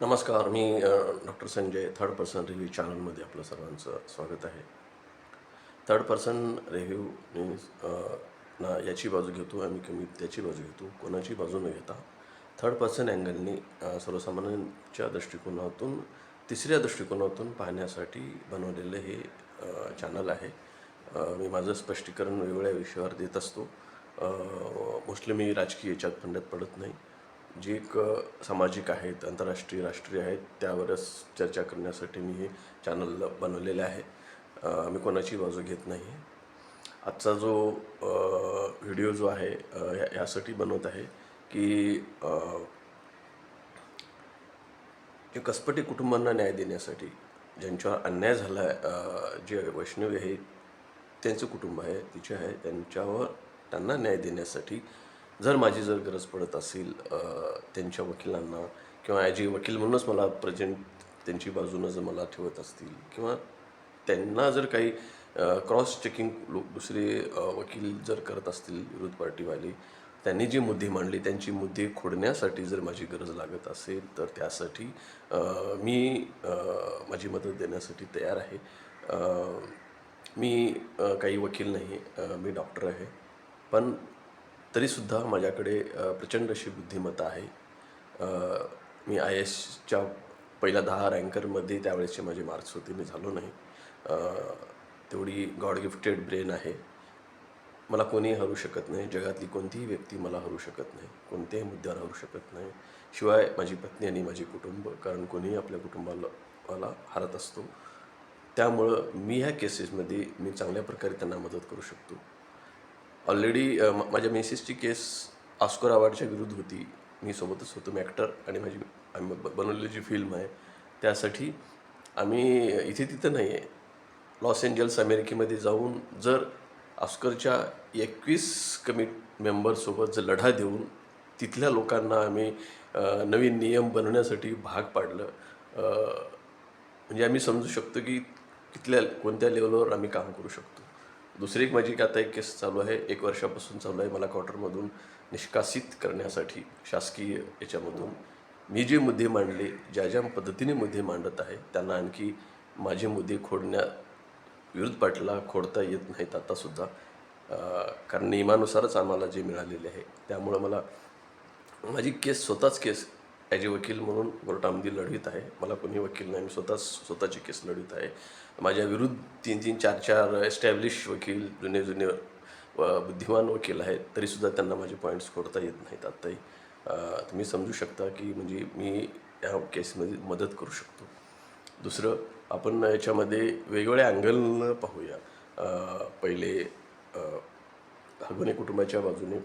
नमस्कार मी doctor Sanjay third person review चॅनलमध्ये आपलं सर्वांचं स्वागत आहे. थर्ड पर्सन रिव्ह्यू मीन्स ना याची बाजू घेतो आम्ही कमी त्याची बाजू घेतो कोणाची बाजू न घेता. थर्ड पर्सन अँगलनी सर्वसामान्यांच्या दृष्टिकोनातून तिसऱ्या दृष्टिकोनातून पाहण्यासाठी बनवलेलं हे चॅनल आहे. मी माझं स्पष्टीकरण वेगवेगळ्या विषयावर देत असतो. मोस्टली मी राजकीय याच्यात फंड्यात पडत नाही. जे एक सामाजिक आहेत आंतरराष्ट्रीय राष्ट्रीय आहेत त्यावरच चर्चा करण्यासाठी मी हे चॅनल बनवलेले आहे. मी कोणाची बाजू घेत नाही. आजचा जो व्हिडिओ जो आहे अ, यासाठी बनवत आहे की जे कसपटी कुटुंबांना न्याय देण्यासाठी ज्यांच्यावर अन्याय झाला आहे जे वैष्णवी आहे त्यांचं कुटुंब आहे तिचे आहे त्यांच्यावर त्यांना न्याय देण्यासाठी जर माझी जर गरज पडत असेल त्यांच्या वकिलांना किंवा जे वकील म्हणूनच मला प्रेझेंट त्यांची बाजूनं जर मला ठेवत असतील किंवा त्यांना जर काही क्रॉस चेकिंग लोक दुसरे वकील जर करत असतील विरोध पार्टीवाले त्यांनी जे मुद्दे मांडले त्यांची मुद्दे खोडण्यासाठी जर माझी गरज लागत असेल तर त्यासाठी मी माझी मदत देण्यासाठी तयार आहे. मी काही वकील नाही मी डॉक्टर आहे. पण तरीसुद्धा माझ्याकडे प्रचंड अशी बुद्धिमत्ता आहे. मी आय एसच्या पहिल्या दहा रँकरमध्ये त्यावेळेसचे माझे मार्क्स होते मी झालो नाही. तेवढी गॉड गिफ्टेड ब्रेन आहे. मला कोणीही हरू शकत नाही जगातली कोणतीही व्यक्ती मला हरू शकत नाही कोणत्याही मुद्द्यावर हरू शकत नाही. शिवाय माझी पत्नी आणि माझे कुटुंब कारण कोणीही आपल्या कुटुंबाला मला हरत असतो. त्यामुळं मी ह्या केसेसमध्ये मी चांगल्या प्रकारे त्यांना मदत करू शकतो. ऑलरेडी माझ्या मिसेसची केस ऑस्कर अवॉर्डच्या विरुद्ध होती. मी सोबतच होतो मी ॲक्टर आणि माझी आम्ही ब- बनवलेली जी फिल्म आहे त्यासाठी आम्ही इथे तिथं नाही आहे लॉस एंजल्स अमेरिकेमध्ये जाऊन जर ऑस्करच्या एकवीस कमिट मेंबरसोबत जर लढा देऊन तिथल्या लोकांना आम्ही नवीन नियम बनवण्यासाठी भाग पाडलं म्हणजे आम्ही समजू शकतो की तिथल्या कोणत्या लेवलवर आम्ही काम करू शकतो. दुसरी एक माझी आता एक केस चालू आहे. एक वर्षापासून चालू आहे मला क्वार्टरमधून निष्कासित करण्यासाठी शासकीय याच्यामधून. मी जे मुद्दे मांडले ज्या ज्या पद्धतीने मुद्दे मांडत आहे त्यांना आणखी माझे मुद्दे खोडण्या विरुद्ध पाटला खोडता येत नाहीत आतासुद्धा कारण नियमानुसारच आम्हाला जे मिळालेले आहे त्यामुळं मला माझी केस स्वतःच केस ॲज ए वकील म्हणून कोर्टामध्ये लढवित आहे. मला कोणी वकील नाही मी स्वतःच स्वतःची केस लढवित आहे. माझ्या विरुद्ध तीन तीन चार चार एस्टॅब्लिश वकील जुने जुने व बुद्धिमान वकील आहेत तरीसुद्धा त्यांना माझे पॉईंट्स खोडता येत नाहीत. आत्ताही तुम्ही समजू शकता की म्हणजे मी या केसमध्ये मदत करू शकतो. दुसरं आपण याच्यामध्ये वेगवेगळ्या अँगलनं पाहूया. पहिले अं, हगवणे कुटुंबाच्या बाजूने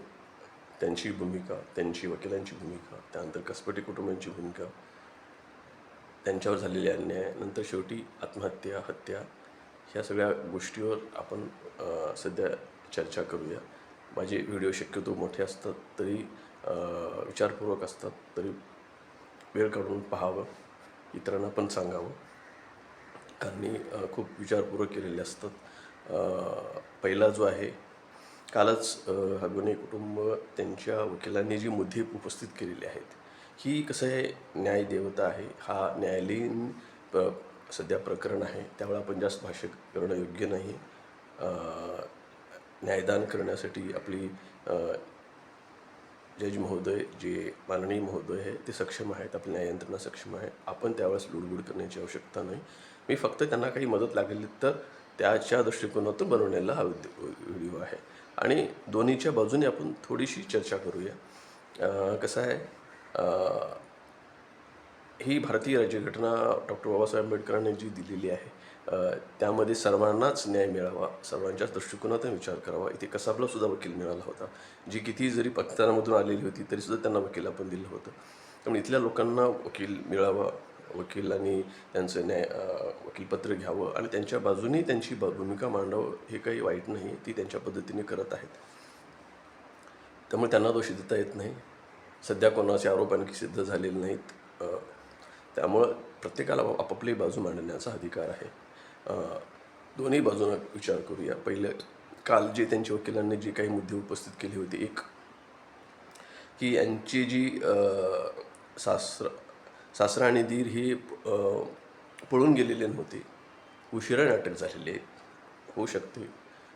त्यांची भूमिका त्यांची वकिलांची भूमिका त्यानंतर कसपटी कुटुंबांची भूमिका त्यांच्यावर झालेले अन्याय नंतर शेवटी आत्महत्या हत्या ह्या सगळ्या गोष्टीवर आपण सध्या चर्चा करूया. माझे व्हिडिओ शक्यतो मोठे असतात तरी विचारपूर्वक असतात तरी वेळ काढून पाहावं इतरांना पण सांगावं. कारण मी खूप विचारपूर्वक केलेले असतात. पहिला जो आहे कालच अ, हगवणे कुटुंब त्यांच्या वकिलांनी जी मुद्दे उपस्थित केलेली आहेत ही कसं आहे न्यायदेवता आहे हा न्यायालयीन प सध्या प्रकरण आहे त्यामुळे आपण जास्त भाष्य करणं योग्य नाही. न्यायदान करण्यासाठी आपली जज महोदय जे माननीय महोदय आहे ते सक्षम आहेत आपली न्याय यंत्रणा सक्षम आहे. आपण त्यावेळेस लुडबुड करण्याची आवश्यकता नाही. मी फक्त त्यांना काही मदत लागली तर त्याच्या दृष्टिकोनातून बनवलेला हा व्हिडिओ व्हिडिओ आहे. आणि दोन्हीच्या बाजूने आपण थोडीशी चर्चा करूया. कसं आहे? ही भारतीय राज्यघटना डॉक्टर बाबासाहेब आंबेडकरांनी जी दिलेली आहे त्यामध्ये सर्वांनाच न्याय मिळावा सर्वांच्याच दृष्टिकोनातून विचार करावा इथे कसाबलासुद्धा वकील मिळाला होता. जी किती जरी पाकिस्तानामधून आलेली होती तरीसुद्धा त्यांना वकील आपण दिलं होतं. त्यामुळे इथल्या लोकांना वकील मिळावा वकिलांनी त्यांचं न्याय वकीलपत्र घ्यावं आणि त्यांच्या बाजूनी त्यांची ब- भूमिका मांडावं हे काही वाईट नाही ती त्यांच्या पद्धतीने करत आहेत. त्यामुळे त्यांना दोषी देता येत नाही. सध्या कोणाचे आरोप आणखी सिद्ध झालेले नाहीत. त्यामुळं प्रत्येकाला आपापली बाजू मांडण्याचा अधिकार आहे. दोन्ही बाजूनं विचार करूया. पहिलं काल जे त्यांच्या वकिलांनी जे काही मुद्दे उपस्थित केले होते एक की यांची जी सासर सासरा आणि दीर ही पळून गेलेले नव्हते. उशिरा नाटक झालेले होऊ शकते.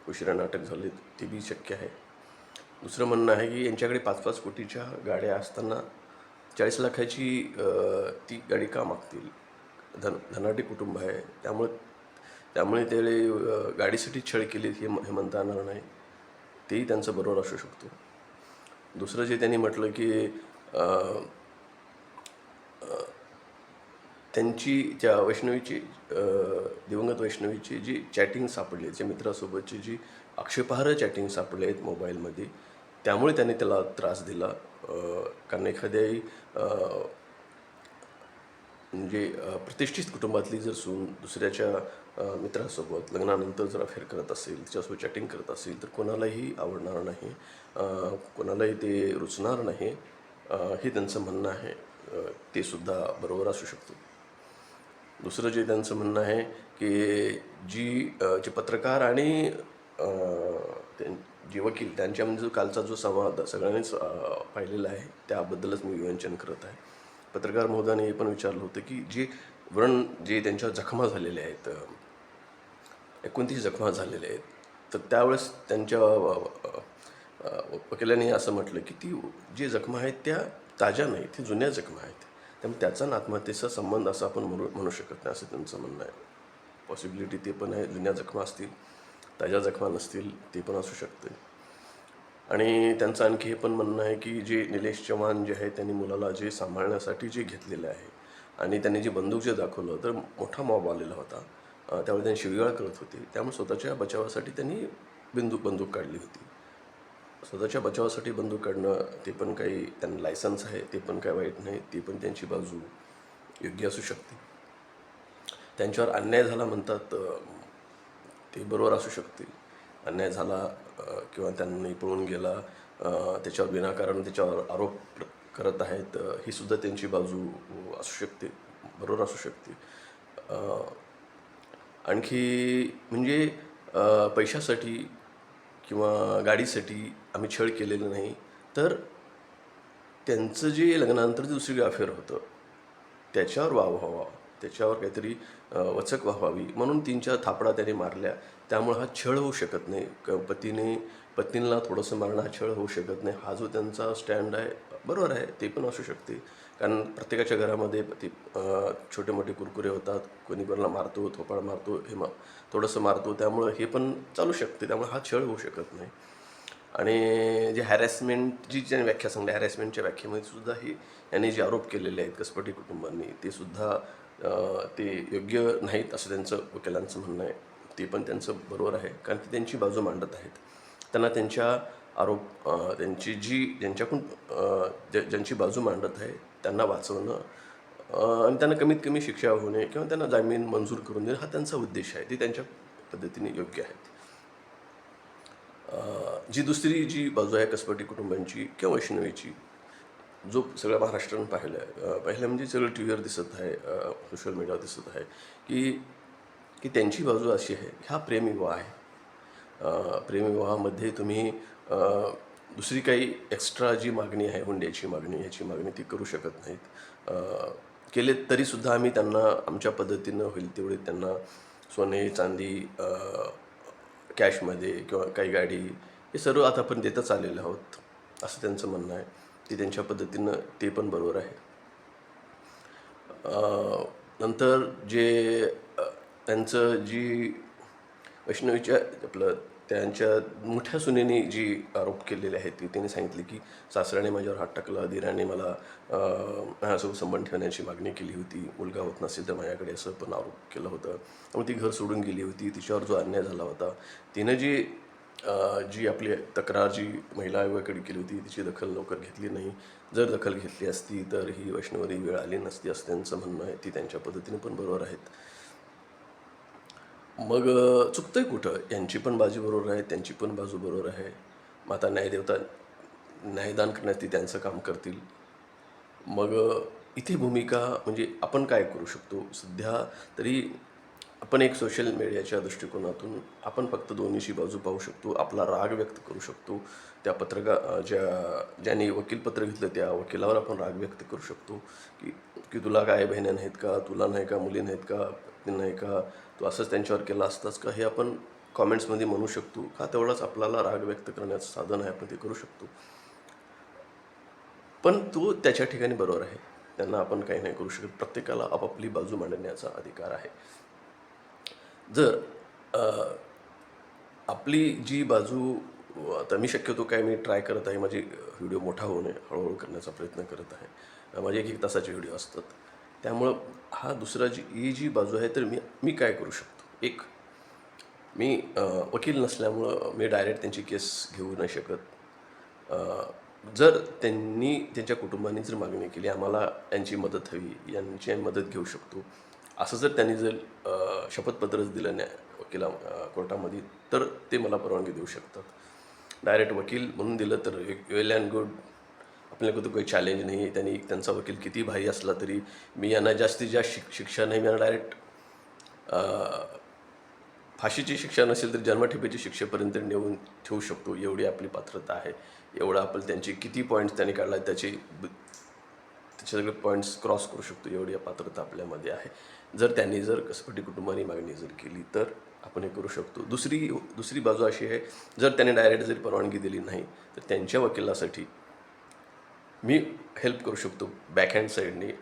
उशिरा नाटक झाले ते बी शक्य आहे. दुसरं म्हणणं आहे की यांच्याकडे पाच पाच कोटीच्या गाड्या असताना चाळीस लाखाची ती गाडी का मागतील? धन धनाटी कुटुंब आहे. त्यामुळे त्यामुळे त्याने गाडीसाठी छळ केली हे हे म्हणता येणार नाही. तेही त्यांचं बरोबर असू शकतो. दुसरं जे त्यांनी म्हटलं की त्यांची त्या वैष्णवीची दिवंगत वैष्णवीची जी चॅटिंग सापडली त्या मित्रासोबतची जी आक्षेपार्ह चॅटिंग सापडली आहेत मोबाईलमध्ये त्यामुळे त्यांनी त्याला त्रास दिला. कारण एखाद्याही म्हणजे प्रतिष्ठित कुटुंबातली जर सून दुसऱ्याच्या मित्रासोबत लग्नानंतर जर अफेअर करत असेल तिच्यासोबत चॅटिंग करत असेल तर कोणालाही आवडणार नाही. कोणालाही ते रुचणार नाही. हे त्यांचं म्हणणं आहे. ते सुद्धा बरोबर असू शकतो. दुसरं जे त्यांचं म्हणणं आहे की जी जे पत्रकार आणि त्यां- जे वकील त्यांच्यामध्ये जो कालचा जो संवाद सगळ्यांनीच पाहिलेला आहे त्याबद्दलच मी विवेचन करत आहे. पत्रकार महोदयाने हे पण विचारलं होतं की जे व्रण जे त्यांच्या जखमा झालेल्या आहेत एकोणतीस जखमा झालेल्या आहेत तर त्यावेळेस त्यांच्या वकिलांनी असं म्हटलं की ती जे जखमा आहेत त्या ताज्या नाहीत ते जुन्या जखमा आहेत. त्यामुळे त्याचा आणि आत्महत्येचा संबंध असं आपण म्हणू म्हणू शकत नाही असं त्यांचं म्हणणं आहे. पॉसिबिलिटी ते पण आहे जुन्या जखमा असतील ताज्या जखमा नसतील ते पण असू शकते. आणि त्यांचं आणखी हे पण म्हणणं आहे की जे निलेश चव्हाण जे आहे त्यांनी मुलाला जे सांभाळण्यासाठी जे घेतलेलं आहे आणि त्यांनी जे बंदूक जे दाखवलं तर मोठा मॉब आलेला होता. त्यामुळे त्यांनी शिवीगाळ करत होते. त्यामुळे स्वतःच्या बचावासाठी त्यांनी बिंदू बंदूक काढली होती. स्वतःच्या बचावासाठी बंदूक काढणं ते पण काही त्यांना लायसन्स आहे ते पण काही वाईट नाही ती पण त्यांची बाजू योग्य असू शकते. त्यांच्यावर अन्याय झाला म्हणतात ते बरोबर असू शकते. अन्याय झाला किंवा त्यांनी पळून गेला त्याच्यावर विनाकारण त्याच्यावर आरोप करत आहेत ही सुद्धा त्यांची बाजू असू शकते बरोबर असू शकते. आणखी म्हणजे पैशासाठी किंवा गाडीसाठी आम्ही छळ केलेलं नाही. तर त्यांचं जे लग्नानंतर जे दुसरी अफेअर होतं त्याच्यावर वाव व्हावा. त्याच्यावर काहीतरी वचक व्हावी. म्हणून तीन चार थापडा त्याने मारल्या. त्यामुळे हा छळ होऊ शकत नाही. क पतीने पत्नीला थोडंसं मारणं हा छळ होऊ शकत नाही. हा जो त्यांचा स्टँड आहे बरोबर आहे. ते पण असू शकते. कारण प्रत्येकाच्या घरामध्ये ती छोटे मोठे कुरकुरे होतात. कोणी कोणाला मारतो थोपाड मारतो हे मा थोडंसं मारतो. त्यामुळं हे पण चालू शकते. त्यामुळे हा छळ होऊ शकत नाही. आणि जे हॅरॅसमेंट जी ज्याने व्याख्या सांगली हॅरॅसमेंटच्या व्याख्येमध्ये सुद्धा ही यांनी जे आरोप केलेले आहेत कसपटी कुटुंबांनी ते सुद्धा ते योग्य नाहीत असं त्यांचं वकिलांचं म्हणणं आहे. ते पण त्यांचं बरोबर आहे. कारण ते त्यांची बाजू मांडत आहेत. त्यांना त्यांच्या आरोप त्यांची जी ज्यांच्याकडून ज्या ज्यांची बाजू मांडत आहे त्यांना वाचवणं आणि त्यांना कमीत कमी शिक्षा होणे किंवा त्यांना जामीन मंजूर करून देणे हा त्यांचा उद्देश आहे. ते त्यांच्या पद्धतीने योग्य आहे जी दुसरी जी बाजू आहे कसपटी कुटुंबांची किंवा वैष्णवीची जो सगळ्या महाराष्ट्रानं पाहिलं आहे पाहिलं म्हणजे सगळं टी व्हीवर दिसत आहे सोशल मीडियावर दिसत आहे की की त्यांची बाजू अशी आहे हा प्रेमविवाह आहे. प्रेमविवाहामध्ये तुम्ही दुसरी काही एक्स्ट्रा जी मागणी आहे हुंड्याची मागणी ह्याची मागणी ती करू शकत नाहीत. केले तरीसुद्धा आम्ही त्यांना आमच्या पद्धतीनं होईल तेवढे त्यांना सोने चांदी कॅशमध्ये किंवा काही गाडी हे सर्व आता आपण देतच आलेलो आहोत असं त्यांचं म्हणणं आहे. ते त्यांच्या पद्धतीनं ते पण बरोबर आहे. नंतर जे त्यांचं जी वैष्णवीच्या आपलं त्यांच्या मोठ्या सुनेने जी आरोप केलेले आहेत ती त्यांनी सांगितले की सासऱ्याने माझ्यावर हात टाकला दिराने मला माझ्यासोबत संबंध ठेवण्याची मागणी केली होती मुलगा होत नसेल तर माझ्याकडे असं पण आरोप केला होता. मग ती घर सोडून गेली होती तिच्यावर जो अन्याय झाला होता तिनं जी जी आपली तक्रार जी महिला आयोगाकडे केली होती तिची दखल लवकर घेतली नाही. जर दखल घेतली असती तर ही वैष्णवरी वेळ आली नसती असं त्यांचं म्हणणं आहे ती त्यांच्या पद्धतीने पण बरोबर आहेत. मग चुकतं आहे कुठं? यांची पण बाजू बरोबर आहे त्यांची पण बाजू बरोबर आहे. मग आता न्यायदेवता न्यायदान करण्यात ती त्यांचं काम करतील. मग इथे भूमिका म्हणजे आपण काय करू शकतो? सध्या तरी आपण एक सोशल मीडियाच्या दृष्टिकोनातून आपण फक्त दोन्हीची बाजू पाहू शकतो आपला राग व्यक्त करू शकतो. त्या पत्रका ज्या ज्यांनी वकीलपत्र घेतलं त्या वकिलावर आपण राग व्यक्त करू शकतो. की की तुला काय बहिण्या नाहीत का? तुला नाही का? मुली नाहीत का? नाही का? तू असंच त्यांच्यावर केला असतास का? हे आपण कॉमेंट्समध्ये म्हणू शकतो. का तेवढाच आपल्याला राग व्यक्त करण्याचं साधन आहे आपण ते करू शकतो. पण तो त्याच्या ठिकाणी बरोबर आहे. त्यांना आपण काही नाही करू शकत. प्रत्येकाला आपापली बाजू मांडण्याचा अधिकार आहे. जर आपली जी बाजू आता मी शक्यतो काय मी ट्राय करत आहे माझी व्हिडिओ मोठा होऊ नये हळूहळू करण्याचा प्रयत्न करत आहे. माझे एक एक तासाचे व्हिडिओ असतात. त्यामुळं हा दुसरा जी ही जी बाजू आहे तर मी मी काय करू शकतो? एक मी वकील नसल्यामुळं मी डायरेक्ट त्यांची केस घेऊ नाही शकत. जर त्यांनी त्यांच्या कुटुंबाने जर मागणी केली आम्हाला यांची मदत हवी यांची मदत घेऊ शकतो. असं जर त्यांनी जर शपथपत्रच दिलं नाही वकिला कोर्टामध्ये तर ते मला परवानगी देऊ शकतात. डायरेक्ट वकील म्हणून दिलं तर वेल अँड गुड आपल्याला तो काही चॅलेंज नाही आहे. त्यांनी त्यांचा वकील किती भाई असला तरी मी यांना जास्तीत जास्त शिक शिक्षा नाही मी यांना डायरेक्ट फाशीची शिक्षा नसेल तर जन्मठेपेची शिक्षेपर्यंत नेऊन ठेवू शकतो. एवढी आपली पात्रता आहे. एवढं आपण त्यांचे किती पॉईंट्स त्यांनी काढला त्याचे त्याचे सगळे पॉईंट्स क्रॉस करू शकतो. एवढी पात्रता आपल्यामध्ये आहे. जर त्यांनी जर कसपटी कुटुंबाने मागणी जर केली तर आपण हे करू शकतो. दुसरी दुसरी बाजू अशी आहे जर त्याने डायरेक्ट जरी परवानगी दिली नाही तर त्यांच्या वकिलासाठी मी हेल्प करू शकतो. बॅकहँड साईडने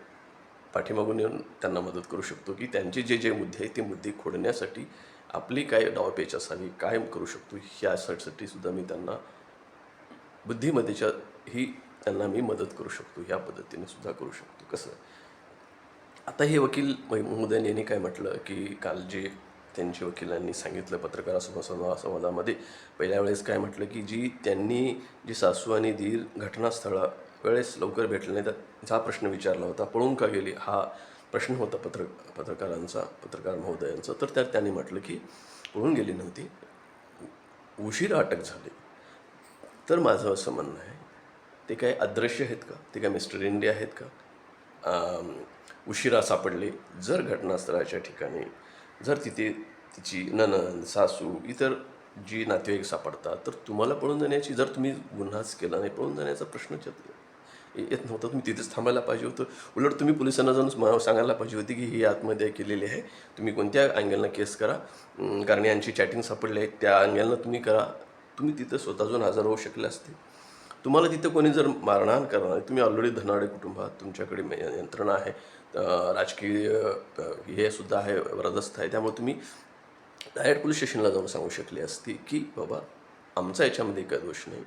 पाठीमागून येऊन त्यांना मदत करू शकतो की त्यांचे जे जे मुद्दे आहेत ते मुद्दे खोडण्यासाठी आपली काय डावपेच असावी काय करू शकतो ह्यासाठी सुद्धा मी त्यांना बुद्धिमत्तेच्या ही त्यांना मी मदत करू शकतो ह्या पद्धतीने सुद्धा करू शकतो. कसं? आता हे वकील महोदयाने यांनी काय म्हटलं की काल जे त्यांच्या वकिलांनी सांगितलं पत्रकार संवा संवादामध्ये पहिल्या वेळेस काय म्हटलं की जी त्यांनी जी सासू आणि धीर घटनास्थळा वेळेस लवकर भेटलं नाही. तर हा प्रश्न विचारला होता. पळून का गेली? हा प्रश्न होता पत्र पत्रकारांचा पत्रकार महोदयांचा. तर त्यात त्यांनी म्हटलं की पळून गेली नव्हती. उशिरा अटक झाली. तर माझं असं म्हणणं आहे ते काय अदृश्य आहेत का? ते काय मिस्टर इंडिया आहेत का? उशिरा सापडले. जर घटनास्थळाच्या ठिकाणी जर तिथे तिची ननंद सासू इतर जी नातेवाईक सापडतात तर तुम्हाला पळून जाण्याची जर तुम्ही गुन्हाच केला नाही पळून जाण्याचा प्रश्नच येतो येत नव्हता. तुम्ही तिथेच थांबायला पाहिजे होतं. उलट तुम्ही पोलिसांना जाऊन सांगायला पाहिजे होती की ही आत्महत्या केलेली आहे. तुम्ही कोणत्या अँगलनं केस करा? कारण यांची चॅटिंग सापडली आहे. त्या अँगलनं तुम्ही करा. तुम्ही तिथं स्वतः जाऊन हजर होऊ शकले असते. तुम्हाला तिथं कोणी जर मारहाण करणार तुम्ही ऑलरेडी धनाडे कुटुंबात तुमच्याकडे मे- यंत्रणा आहे. राजकीय हे सुद्धा आहे व्रदस्थ आहे. त्यामुळे तुम्ही डायरेक्ट पोलीस स्टेशनला जाऊन सांगू शकली असती की बाबा आमचा याच्यामध्ये काय दोष नाही.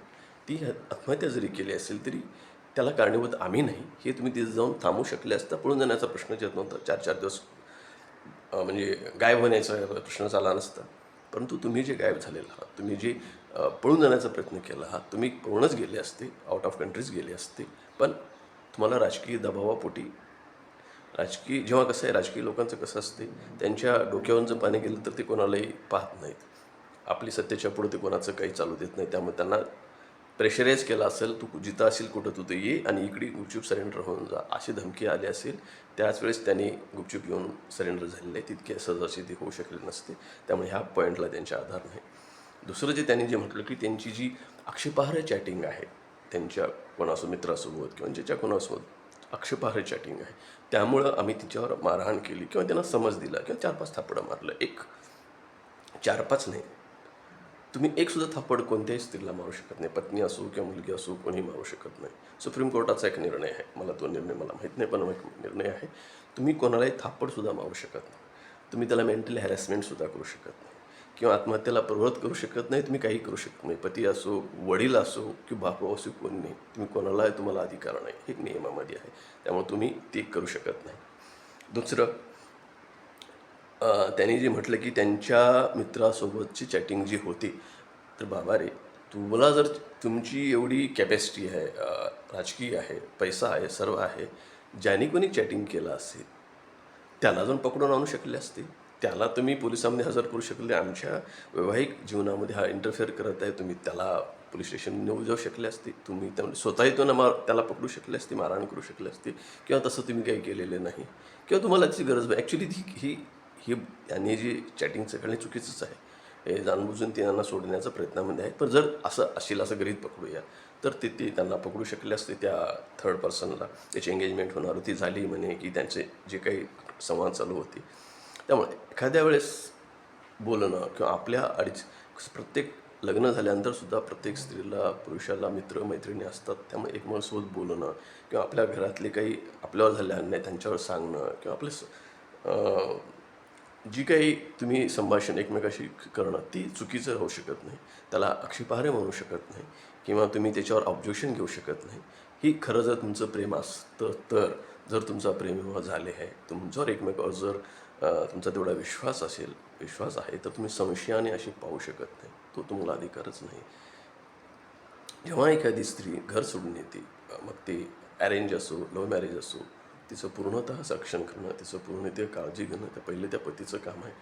ती आत्महत्या जरी केली असेल तरी त्याला कारणीभूत आम्ही नाही हे तुम्ही तिथे जाऊन थांबू शकले असता पळून जाण्याचा प्रश्नच येत नव्हता. चार चार दिवस म्हणजे गायब होण्याचा प्रश्न झाला नसता. परंतु तुम्ही जे गायब झालेला आहात तुम्ही जे पळून जाण्याचा प्रयत्न केला आहात तुम्ही पळूनच गेले असते आउट ऑफ कंट्रीज गेले असते. पण तुम्हाला राजकीय दबावापोटी राजकीय जेव्हा कसं आहे राजकीय लोकांचं कसं असते त्यांच्या डोक्यावरून जर पाणी गेलं तर ते कोणालाही पाहत नाहीत. आपली सत्तेच्या पुढे ते कोणाचं काही चालू देत नाही त्यामुळे त्यांना प्रेशराईज केला असेल तू जिथं असेल कुठं तू ते ये आणि इकडे गुपचूप सरेंडर होऊन जा अशी धमकी आली असेल त्याच वेळेस त्यांनी गुपचूप येऊन सरेंडर झालेले आहे तितके सहजाशी ते होऊ शकले नसते. त्यामुळे ह्या पॉईंटला त्यांच्या आधार नाही. दुसरं जे त्यांनी जे म्हटलं की त्यांची जी आक्षेपार्ह चॅटिंग आहे त्यांच्या कोणासो मित्रासोबत किंवा ज्याच्या कोणासोबत आक्षेपार्ह चॅटिंग आहे त्यामुळं आम्ही तिच्यावर मारहाण केली किंवा त्यांना समज दिला किंवा चार पाच थापडं मारलं. एक चार पाच नाही तुम्ही एकसुद्धा थापड कोणत्याही स्त्रीला मारू शकत नाही. पत्नी असो किंवा मुलगी असो कोणी मारू शकत नाही. सुप्रीम कोर्टाचा एक निर्णय आहे. मला तो निर्णय मला माहीत नाही पण एक निर्णय आहे. तुम्ही कोणालाही थापडसुद्धा मारू शकत नाही. तुम्ही त्याला मेंटल हॅरॅसमेंटसुद्धा करू शकत नाही. किंवा आत्महत्येला प्रवृत्त करू शकत नाही तुम्ही काही करू शकत नाही. पती असो वडील असो किंवा बापू असो कोण नाही. तुम्ही कोणाला तुम्हाला अधिकार नाही. हे एक नियमामध्ये आहे. त्यामुळे तुम्ही ते करू शकत नाही. दुसरं त्यांनी जे म्हटलं की त्यांच्या मित्रासोबतची चॅटिंग जी होती तर बाबा रे तुम्हाला जर तुमची एवढी कॅपॅसिटी आहे राजकीय आहे पैसा आहे सर्व आहे ज्याने कोणी चॅटिंग केलं असेल त्याला जाऊन पकडून आणू शकले असते त्याला तुम्ही पोलिसांमध्ये हजर करू शकले आमच्या वैवाहिक जीवनामध्ये हा इंटरफेअर करत आहे तुम्ही त्याला पोलीस स्टेशन नेऊ जाऊ शकले असते तुम्ही त्या स्वतःही तो मार त्याला पकडू शकले असते मारहाण करू शकले असते किंवा तसं तुम्ही काही केलेलं नाही किंवा तुम्हाला त्याची गरज नाही. ॲक्च्युली ही ही ही यांनी जी चॅटिंगचं करणे चुकीचंच आहे. हे जाणबुजून त्यांना सोडण्याचा प्रयत्नामध्ये म्हणजे आहे. पण जर असं असेल असं गरीब पकडूया तर ते ते त्यांना पकडू शकले असते त्या थर्ड पर्सनला त्याची एंगेजमेंट होणार होती झाली म्हणे की त्यांचे जे काही संवाद चालू होते. त्यामुळे एखाद्या वेळेस बोलणं किंवा आपल्या अडीच प्रत्येक लग्न झाल्यानंतरसुद्धा प्रत्येक स्त्रीला पुरुषाला मित्र मैत्रिणी असतात. त्यामुळे एकमेकांसोबत बोलणं किंवा आपल्या घरातले काही आपल्यावर झाले अन्याय त्यांच्यावर सांगणं किंवा आपले जी काही तुम्ही संभाषण एकमेकाशी करणं ती चुकीचं होऊ शकत नाही. त्याला आक्षेपार्ह म्हणू शकत नाही किंवा तुम्ही त्याच्यावर ऑब्जेक्शन घेऊ शकत नाही. ही खरं जर तुमचं प्रेम असतं तर जर तुमचा प्रेमविवाह झाले आहे तुमच्यावर एकमेकावर जर तुमचा तेवढा विश्वास असेल विश्वास आहे तर तुम्ही संशयाने अशी पाहू शकत नाही. तो तुम्हाला अधिकारच नाही. जेव्हा एखादी स्त्री घर सोडून येते मग ते ॲरेंज असो लव्ह मॅरेज असो तिचं पूर्णतः सक्षम करणं तिचं पूर्ण ते काळजी घेणं ते पहिले त्या पतीचं काम आहे.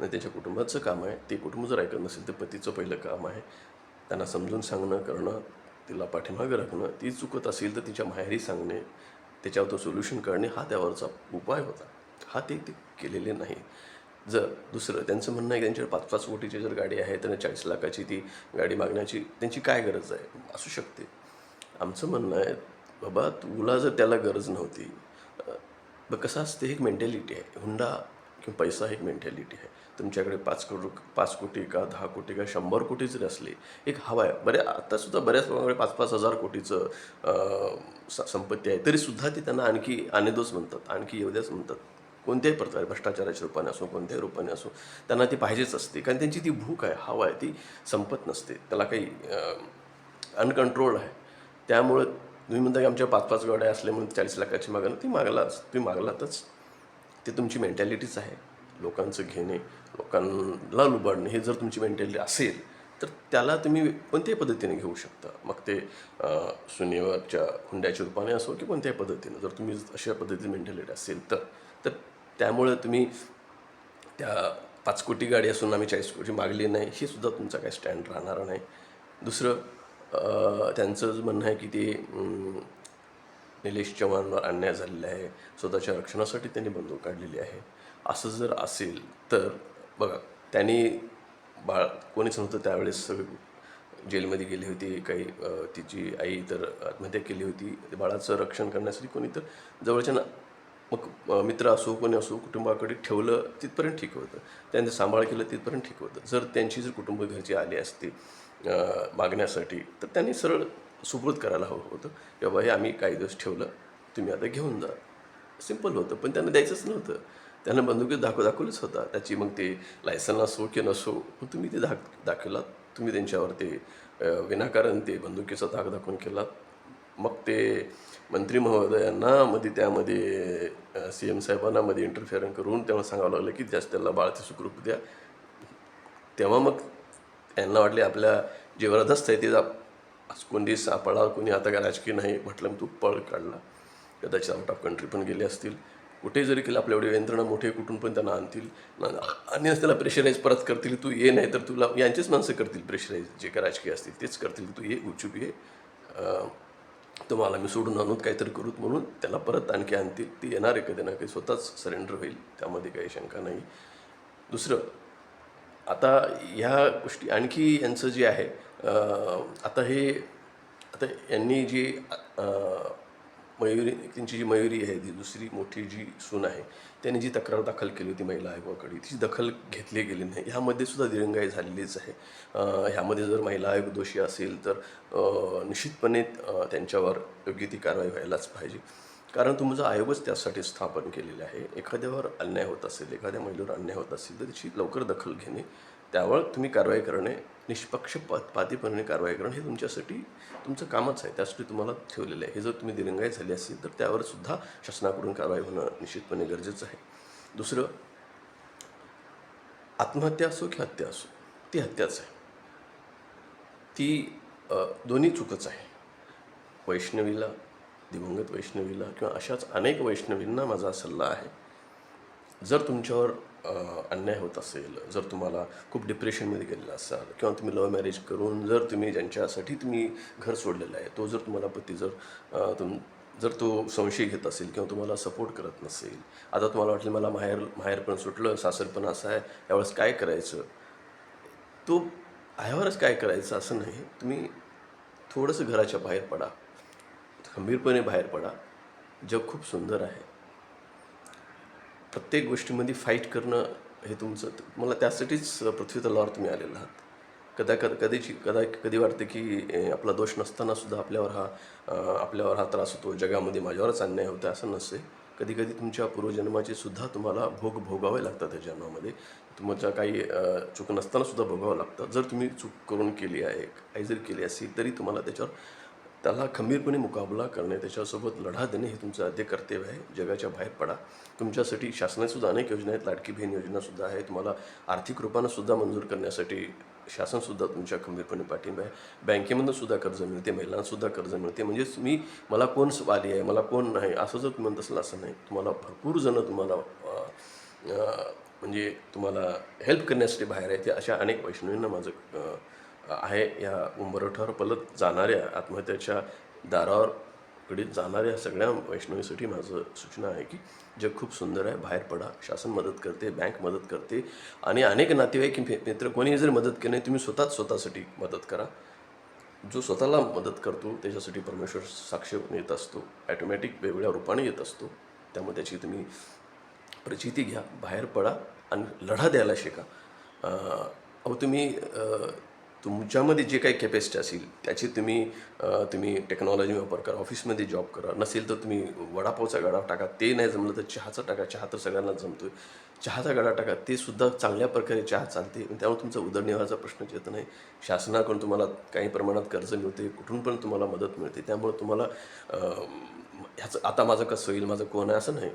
आणि त्याच्या कुटुंबाचं काम आहे. ते कुटुंब जर ऐकत नसेल तर पतीचं पहिलं काम आहे. त्यांना समजून सांगणं करणं तिला पाठीमागं राखणं ती चुकत असेल तर तिच्या माहेरी सांगणे त्याच्यावर तो सोल्युशन करणे हा त्यावरचा उपाय होता. हा ते ते केलेले नाही. जर दुसरं त्यांचं म्हणणं आहे की त्यांच्याकडे पाच पाच कोटीची जर गाडी आहे तर चाळीस लाखाची ती गाडी मागण्याची त्यांची काय गरज आहे? असू शकते. आमचं म्हणणं आहे बाबा तुला जर त्याला गरज नव्हती अं, बघ कसं असते एक मेंटॅलिटी आहे. हुंडा किंवा पैसा एक मेंटॅलिटी आहे. तुमच्याकडे पाच कोटी पाच कोटी का दहा कोटी का शंभर कोटी जरी असले एक हवा आहे. बऱ्या आतासुद्धा बऱ्याच लोकांकडे पाच पाच हजार कोटीचं स- संपत्ती आहे. तरीसुद्धा ते त्यांना आणखी आनेदोस म्हणतात आणखी एवढ्याच म्हणतात. कोणत्याही प्रकारे भ्रष्टाचाराच्या रूपाने असो कोणत्याही रूपाने असो त्यांना ती पाहिजेच असते. कारण त्यांची ती भूक आहे हवा आहे ती संपत नसते. त्याला काही अनकंट्रोल्ड आहे. त्यामुळं तुम्ही म्हणता की आमच्या पाच पाच गाड्या असल्यामुळे चाळीस लाखाची मागणं ती मागलाच तुम्ही मागलातच. ते तुमची मेंटॅलिटीच आहे. लोकांचं घेणे लोकांना लुबाडणे हे जर तुमची मेंटॅलिटी असेल तर त्याला तुम्ही कोणत्याही पद्धतीने घेऊ शकता. मग ते सुनेवरच्या हुंड्याच्या रूपाने असो की कोणत्याही पद्धतीने. जर तुम्ही अशा पद्धतीने मेंटॅलिटी असेल तर तर त्यामुळं तुम्ही त्या पाच कोटी गाडी असून आम्ही चाळीस कोटी मागली नाही हे सुद्धा तुमचा काही स्टँड राहणार नाही. दुसरं त्यांचं म्हणणं आहे की ते निलेश चव्हाणवर अन्याय झालेला आहे. स्वतःच्या रक्षणासाठी त्यांनी बंदूक काढलेली आहे. असं जर असेल तर बघा त्यांनी बाळ कोणीच नव्हतं त्यावेळेस सगळे जेलमध्ये गेली होती काही तिची आई तर आत्महत्या केली होती. बाळाचं रक्षण करण्यासाठी कोणी तर जवळच्या ना मग मित्र असो कोणी असो कुटुंबाकडे ठेवलं तिथपर्यंत ठीक होतं. त्यांचं सांभाळ केलं तिथपर्यंत ठीक होतं. जर त्यांची जर कुटुंब घरची आली असती मागण्यासाठी तर त्यांनी सरळ सुपूर्द करायला हवं होतं. की बाबा हे आम्ही काही दिवस ठेवलं तुम्ही आता घेऊन जा. सिंपल होतं पण त्यांना द्यायचंच नव्हतं. त्यांना बंदुकीत दाखव दाखवलंच होता. त्याची मग ते लायसन असो की नसो पण तुम्ही ते धाक दाखवलात तुम्ही त्यांच्यावर ते विनाकारण ते बंदुकीचा धाक दाखवून केलात मग ते मंत्री महोदयांना मध्ये त्यामध्ये सी एम साहेबांना मध्ये इंटरफेअरन करून तेव्हा सांगावं लागलं की जास्त त्याला बाळाचे सुखरूप द्या. तेव्हा मग यांना वाटले आपल्या जे आहे ते कोणी सापडा कोणी आता काय राजकीय नाही म्हटलं मग तू पळ काढला. कदाचित आउट ऑफ कंट्री पण गेले असतील. कुठे जरी केलं आपल्या एवढे यंत्रणा मोठे कुठून पण त्यांना आणतील. आणि त्याला प्रेशराईज परत करतील तू ये नाही तर तुला यांचीच माणसं करतील प्रेशराईज जे काय राजकीय असतील तेच करतील तू ये गुपचूप ये. तुम्हाला मी सोडून आणून काहीतरी करूत म्हणून त्याला परत आणखी आणतील ती येणार आहे कधी ना काही स्वतःच सरेंडर होईल. त्यामध्ये काही शंका नाही. दुसरं आता ह्या गोष्टी आणखी यांचं जे आहे आता हे आता यांनी जी मयुरी त्यांची जी मयुरी आहे ती दुसरी मोठी जी सून आहे त्यांनी जी तक्रार दाखल केली होती महिला आयोगाकडे तिची दखल घेतली गेली नाही. ह्यामध्ये सुद्धा दिरंगाई झालेलीच आहे. ह्यामध्ये जर महिला आयोग दोषी असेल तर निश्चितपणे त्यांच्यावर योग्य ती कारवाई व्हायलाच पाहिजे. कारण तुमचं आयोगच त्यासाठी स्थापन केलेलं आहे एखाद्यावर अन्याय होत असेल एखाद्या महिलेवर अन्याय होत असेल तर त्याची लवकर दखल घेणे त्यावर तुम्ही कारवाई करणे निष्पक्षपातीपणे कारवाई करणं हे तुमच्यासाठी तुमचं कामच आहे. त्यासाठी तुम्हाला ठेवलेलं आहे. हे जर तुम्ही दिरंगाई झाली असेल तर त्यावर सुद्धा शासनाकडून कारवाई होणं निश्चितपणे गरजेचं आहे. दुसरं आत्महत्या असो की हत्या असो ती हत्याच आहे. ती दोन्ही चुकच आहे. वैष्णवीला दिवंगत वैष्णवीला किंवा अशाच अनेक वैष्णवींना माझा सल्ला आहे. जर तुमच्यावर अन्याय होत असेल जर तुम्हाला खूप डिप्रेशनमध्ये गेलेला असाल किंवा तुम्ही लव्ह मॅरेज करून जर तुम्ही ज्यांच्यासाठी तुम्ही घर सोडलेलं आहे तो जर तुम्हाला पती जर तुम जर तो संशय घेत असेल किंवा तुम्हाला सपोर्ट करत नसेल आता तुम्हाला वाटलं मला माहेर माहेर पण सुटलं सासर पण असं आहे यावेळेस काय करायचं? तो ह्यावरच काय करायचं असं नाही तुम्ही थोडंसं घराच्या बाहेर पडा खंबीरपणे बाहेर पडा जग खूप सुंदर आहे. प्रत्येक गोष्टीमध्ये फाईट करणं हे तुमचं मला त्यासाठीच पृथ्वी तलावर तुम्ही आलेला आहात. कदा कद कधीची कदा कधी वाटते की आपला दोष नसताना सुद्धा आपल्यावर हा आपल्यावर हा त्रास होतो जगामध्ये माझ्यावरच अन्याय होतो असं नसते कधी कधी तुमच्या पूर्वजन्माचे सुद्धा तुम्हाला भोग भोगावे लागतात त्या जन्मामध्ये. तुमच्या काही चूक नसताना सुद्धा भोगावं लागतं. जर तुम्ही चूक करून केली आहे काही जरी केली असेल तरी तुम्हाला त्याच्यावर त्याला खंबीरपणे मुकाबला करणे त्याच्यासोबत लढा देणे हे तुमचं आद्य कर्तव्य आहे. जगाच्या बाहेर पडा. तुमच्यासाठी शासनासुद्धा अनेक योजना आहेत. लाडकी बहीण योजनासुद्धा आहे. तुम्हाला आर्थिक रूपानं सुद्धा मंजूर करण्यासाठी शासनसुद्धा तुमच्या खंबीरपणे पाठिंबा आहे. बँकेमधून सुद्धा कर्ज मिळते. महिलांसुद्धा कर्ज मिळते. म्हणजेच मी मला कोण वाली आहे? मला कोण नाही? असं जर तुम्ही म्हणत असेल असं नाही. तुम्हाला भरपूर जणं तुम्हाला म्हणजे तुम्हाला हेल्प करण्यासाठी बाहेर आहे ते अशा अनेक वैष्णवींना माझं आहे या उंबरठ्यावर पलत जाणाऱ्या आत्महत्याच्या दारावर कडे जाणाऱ्या सगळ्या वैष्णवीसाठी माझं सूचना आहे की जग खूप सुंदर आहे बाहेर पडा शासन मदत करते बँक मदत करते आणि अनेक नातेवाईक मित्र कोणी जर मदत केली नाही तुम्ही स्वतःच स्वतःसाठी मदत करा. जो स्वतःला मदत करतो त्याच्यासाठी परमेश्वर साक्ष येत असतो ॲटोमॅटिक वेगवेगळ्या रूपाने येत असतो. त्यामुळे त्याची तुम्ही प्रचिती घ्या बाहेर पडा आणि लढा द्यायला शिका. अहो तुम्ही तुमच्यामध्ये जे काही कॅपॅसिटी असेल त्याची तुम्ही तुम्ही टेक्नॉलॉजी वापर करा ऑफिसमध्ये जॉब करा. नसेल तर तुम्ही वडापावचा गडा टाका ते नाही जमलं तर चहाचा टाका. चहा तर सगळ्यांना आहे चहाचा गडा टाका ते सुद्धा चांगल्या प्रकारे चहा चालते. त्यामुळे तुमचा उदरनिर्वाहाचा प्रश्न येत नाही. शासनाकडून तुम्हाला काही प्रमाणात कर्ज मिळते कुठून पण तुम्हाला मदत मिळते. त्यामुळे तुम्हाला ह्याचं आता माझं कसं होईल माझं कोण आहे असं नाही.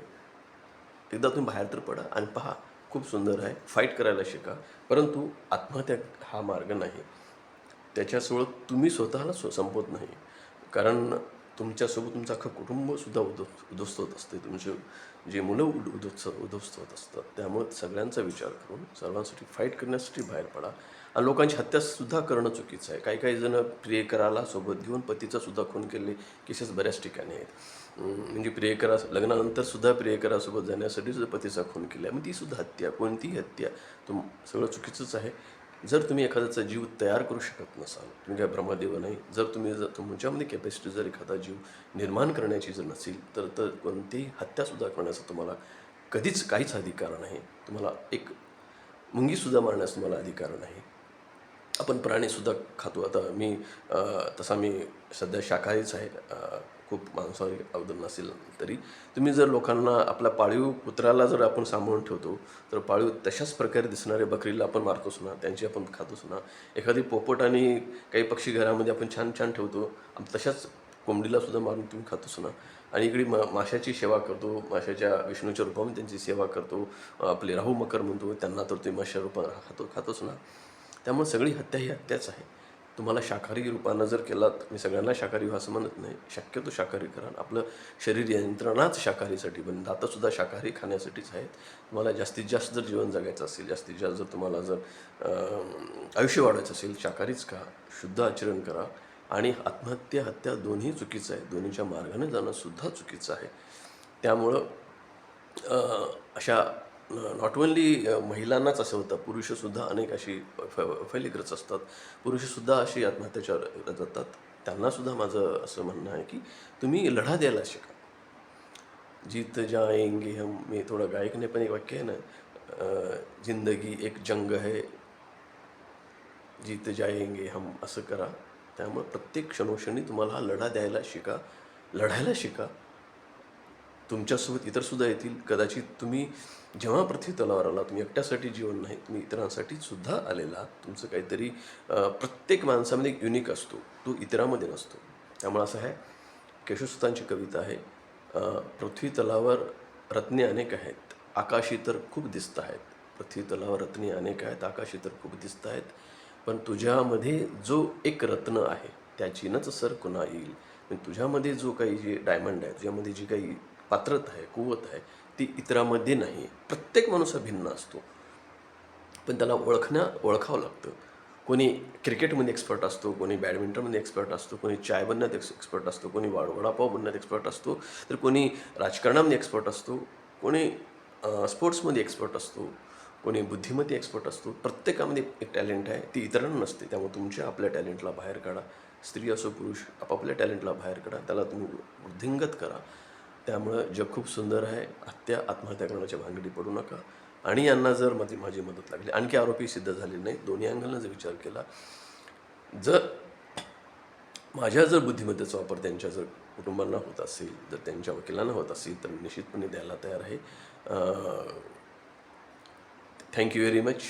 एकदा तुम्ही बाहेर तर पडा आणि पहा खूप सुंदर आहे. फाईट करायला शिका. परंतु आत्महत्या हा मार्ग नाही. त्याच्यासोबत तुम्ही स्वतःला स्व संपवत नाही. कारण तुमच्यासोबत तुमचं अख्खं कुटुंबसुद्धा उद्ध उद्ध्वस्त होत असते. तुमचे जे मुलं उद उद्ध्वस्त उद्ध्वस्त होत असतात. त्यामुळे सगळ्यांचा विचार करून सर्वांसाठी फाईट करण्यासाठी बाहेर पडा. आणि लोकांची हत्यासुद्धा करणं चुकीचं आहे. काही काही जण प्रियकराला सोबत घेऊन पतीचासुद्धा खून केले. केसेस बऱ्याच ठिकाणी आहेत. म्हणजे प्रियकरा लग्नानंतरसुद्धा प्रियकरासोबत जाण्यासाठी सुद्धा पतीचा खून केला. मग तीसुद्धा हत्या. कोणतीही हत्या. तुम सगळं चुकीचंच आहे. जर तुम्ही एखाद्याचा जीव तयार करू शकत नसाल तुम्ही काय ब्रह्मदेव नाही जर तुम्ही जर तुमच्यामध्ये कॅपॅसिटी जर एखादा जीव निर्माण करण्याची जर नसेल तर तर कोणतीही हत्यासुद्धा करण्याचा तुम्हाला कधीच काहीच अधिकार नाही. तुम्हाला एक मुंगीसुद्धा मारण्यास तुम्हाला अधिकार नाही. आपण प्राणीसुद्धा खातो. आता मी तसा मी सध्या शाकाहारीच आहे. खूप मांसाहारी अवधर नसेल तरी. तुम्ही जर लोकांना आपल्या पाळीव कुत्र्याला जर आपण सांभाळून ठेवतो तर पाळीव तशाच प्रकारे दिसणारे बकरीला आपण मारतोच ना त्यांची आपण खातोच ना एखादी पोपट आणि काही पक्षी घरामध्ये आपण छान छान ठेवतो तशाच कोंबडीला सुद्धा मारून तुम्ही खातोच ना आणि इकडे मा माशाची सेवा करतो माशाच्या विष्णूच्या रूपामध्ये त्यांची सेवा करतो आपले राहू मकर म्हणतो त्यांना तर ते माशा रूपात खातो खातोच ना त्यामुळे सगळी हत्या ही हत्याच आहे. तुम्हाला शाकाहारी रूपानं जर केलात मी सगळ्यांना शाकाहारी व्हा असं म्हणत नाही. शक्यतो शाकाहारी करा. आपलं शरीर यंत्रणाच शाकाहारीसाठी पण दातासुद्धा शाकाहारी खाण्यासाठीच आहेत. तुम्हाला जास्तीत जास्त जर जीवन जगायचं असेल जास्तीत जास्त जर तुम्हाला जर आयुष्य वाढवायचं असेल शाकाहारीच खा. शुद्ध आचरण करा. आणि आत्महत्या हत्या दोन्ही चुकीचं आहे. दोन्हीच्या मार्गाने जाणं सुद्धा चुकीचं आहे. त्यामुळं अशा नॉट ओन्ली महिलांनाच असं होतं पुरुषसुद्धा अनेक अशी फ फैलीग्रस्त असतात. पुरुषसुद्धा अशी आत्महत्याच्या जातात. त्यांनासुद्धा माझं असं म्हणणं आहे की तुम्ही लढा द्यायला शिका. जीत जाएंगे हम मी थोडं गायकने पण एक वाक्य आहे ना जिंदगी एक जंग है जीत जाएंगे हम असं करा. त्यामुळे प्रत्येक क्षणोक्षणी तुम्हाला हा लढा द्यायला शिका लढायला शिका. तुमच्यासोबत इतरसुद्धा येतील. कदाचित तुम्ही जेव्हा पृथ्वी तलावर आला तुम्ही एकट्यासाठी जीवन नाही तुम्ही इतरांसाठी सुद्धा आलेला तुमचं काहीतरी प्रत्येक माणसामध्ये एक युनिक असतो. तो इतरामध्ये नसतो. त्यामुळे असं आहे केशवसुतांची कविता आहे पृथ्वी तलावर रत्ने अनेक आहेत. आकाशी तर खूप दिसत आहेत. पृथ्वी तलावर रत्ने अनेक आहेत आकाशी तर खूप दिसत आहेत. पण तुझ्यामध्ये जो एक रत्न आहे त्याचीनच सर कुणा येईल? तुझ्यामध्ये जो काही जे डायमंड आहे तुझ्यामध्ये जी काही पात्रता आहे कुवत आहे ती इतरामध्ये नाही. प्रत्येक माणूस हा भिन्न असतो. पण त्याला ओळखण्या ओळखावं लागतं. कोणी क्रिकेटमध्ये एक्सपर्ट असतो कोणी बॅडमिंटनमध्ये एक्सपर्ट असतो कोणी चाय बनण्यात एक्स एक्सपर्ट असतो कोणी वाड वडापाव बनण्यात एक्सपर्ट असतो तर कोणी राजकारणामध्ये एक्सपर्ट असतो कोणी स्पोर्ट्समध्ये एक्सपर्ट असतो कोणी बुद्धीमध्ये एक्सपर्ट असतो. प्रत्येकामध्ये एक टॅलेंट आहे ती इतरांना नसते. त्यामुळे तुमच्या आपल्या टॅलेंटला बाहेर काढा. स्त्री असो पुरुष आपापल्या टॅलेंटला बाहेर काढा. त्याला तुम्ही वृद्धिंगत करा. त्यामुळं जग खूप सुंदर आहे. हत्या आत्महत्या करण्याच्या भानगडी पडू नका. आणि यांना जर माझी माझी मदत लागली आणखी आरोपी सिद्ध झाले नाही. दोन्ही अँगलनं जर विचार केला जर माझ्या जर बुद्धिमत्तेचा वापर त्यांच्या जर कुटुंबांना होत असेल जर त्यांच्या वकिलांना होत असेल तर निश्चितपणे द्यायला तयार आहे. थँक्यू व्हेरी मच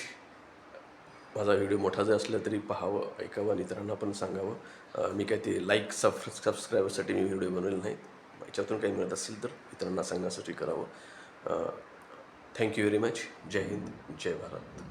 माझा व्हिडिओ मोठा जर असला तरी पाहावं ऐकावं आणि इतरांना पण सांगावं. मी काय ते लाईक सब सबस्क्रायबरसाठी मी व्हिडिओ बनवले नाहीत याच्यातून काही मिळत असेल तर इतरांना सांगण्यासाठी करावं. थँक्यू व्हेरी मच जय हिंद. जय भारत.